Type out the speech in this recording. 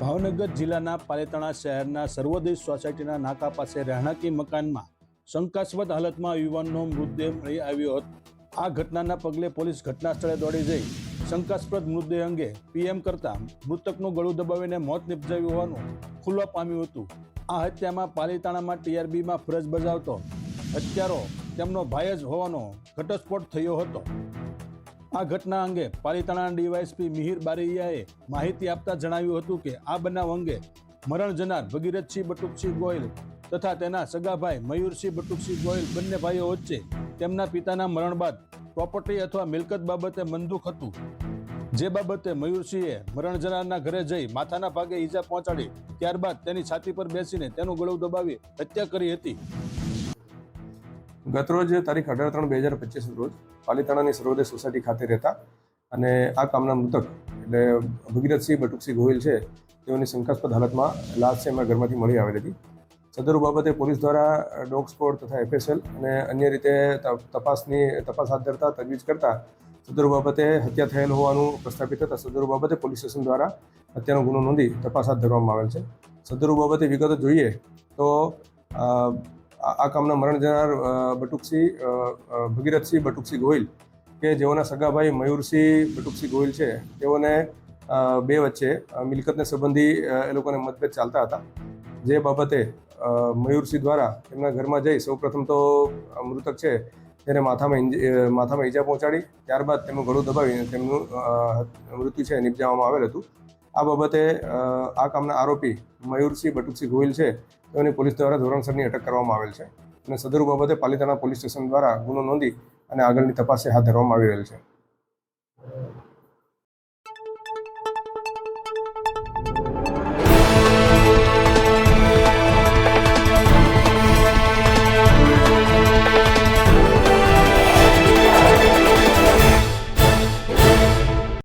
ભાવનગર જિલ્લાના પાલિતાણા શહેરના સર્વોદય સોસાયટીના નાકા પાસે રહેણાંકી મકાનમાં શંકાસ્પદ હાલતમાં યુવાનનો મૃતદેહ મળી આવ્યો હતો. આ ઘટનાના પગલે પોલીસ ઘટના સ્થળે દોડી જઈ શંકાસ્પદ મૃતદેહ અંગે પીએમ કરતા મૃતકનું ગળું દબાવીને મોત નિપજાવ્યું હોવાનું ખુલવા પામ્યું હતું. આ હત્યામાં પાલિતાણામાં ટીઆરબીમાં ફરજ બજાવતો હત્યારો તેમનો ભાઈ જ હોવાનો ઘટસ્ફોટ થયો હતો. આ ઘટના અંગે પાલિતાણા ડીવાયએસપી મિહિર બારૈયાએ માહિતી આપતા જણાવ્યું હતું કે આ બનાવ અંગે મરણ જનાર ભગીરથસિંહ બટુકસિંહ ગોયલ તથા તેના સગાભાઈ મયુરસિંહ બટુકસિંહ ગોયલ બંને ભાઈઓ વચ્ચે તેમના પિતાના મરણ બાદ પ્રોપર્ટી અથવા મિલકત બાબતે મંદુખ હતું. જે બાબતે મયુરસિંહે મરણ જનારના ઘરે જઈ માથાના ભાગે ઈજા પહોંચાડી ત્યારબાદ તેની છાતી પર બેસીને તેનું ગળું દબાવી હત્યા કરી હતી. ગતરોજ તારીખ અઢાર ત્રણ બે હજાર પચીસ રોજ પાલીતાણાની સર્વોદય સોસાયટી ખાતે રહેતા અને આ કામના મૃતક એટલે ભગીરથસિંહ બટુકસિંહ ગોહિલ છે, તેઓની શંકાસ્પદ હાલતમાં લાશ છે એમના ઘરમાંથી મળી આવેલી. હતી સદરુ બાબતે પોલીસ દ્વારા ડોગ સ્કોડ તથા એફએસએલ અને અન્ય રીતે તપાસની, તપાસ હાથ ધરતા, તજવીજ કરતા સદરુ બાબતે હત્યા થયેલ હોવાનું પ્રસ્થાપિત થતાં સદરુ બાબતે પોલીસ સ્ટેશન દ્વારા હત્યાનો ગુનો નોંધી તપાસ હાથ ધરવામાં આવેલ છે. સદરુ બાબતે વિગતો જોઈએ તો આ કામના મરણ જનાર બટુકસિંહ ભગીરથસિંહ બટુકસિંહ ગોહિલ કે જેઓના સગાભાઈ મયુરસિંહ બટુકસિંહ ગોહિલ છે, તેઓને બે વચ્ચે મિલકતને સંબંધી એ લોકોને મતભેદ ચાલતા હતા. જે બાબતે મયુરસિંહ દ્વારા એમના ઘરમાં જઈ સૌપ્રથમ તો મૃતક છે, તેને માથામાં માથામાં ઈજા પહોંચાડી, ત્યારબાદ તેમનું ગળું દબાવીને તેમનું મૃત્યુ છે નિપજાવવામાં આવેલ હતું. આ બાબતે આ કામના આરોપી મયુરસિંહ બટુકસિંહ ગોહિલ છે. તેઓની પોલીસ દ્વારા ધોરણસરની અટક કરવામાં આવેલ છે. અને સદરૂ બાબતે પાલિતાણા પોલીસ સ્ટેશન દ્વારા ગુનો નોંધી અને આગળની તપાસ હાથ ધરવામાં આવી રહેલ છે.